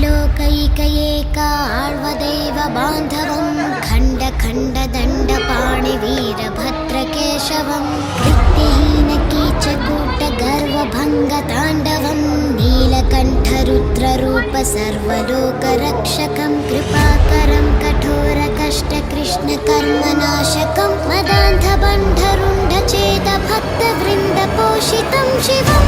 सर्वलोकैकएकाळ्वदेव बान्धवं खण्ड खण्ड दण्डपाणिवीरभद्रकेशवं कृत्यहीनकीचकूटगर्वभङ्गताण्डवं नीलकण्ठरुद्ररूप सर्वलोकरक्षकं कृपाकरं कठोरकष्टकृष्णकर्मनाशकं मदान्धबन्धरुण्डचेतभक्तवृन्दपोषितं शिवम्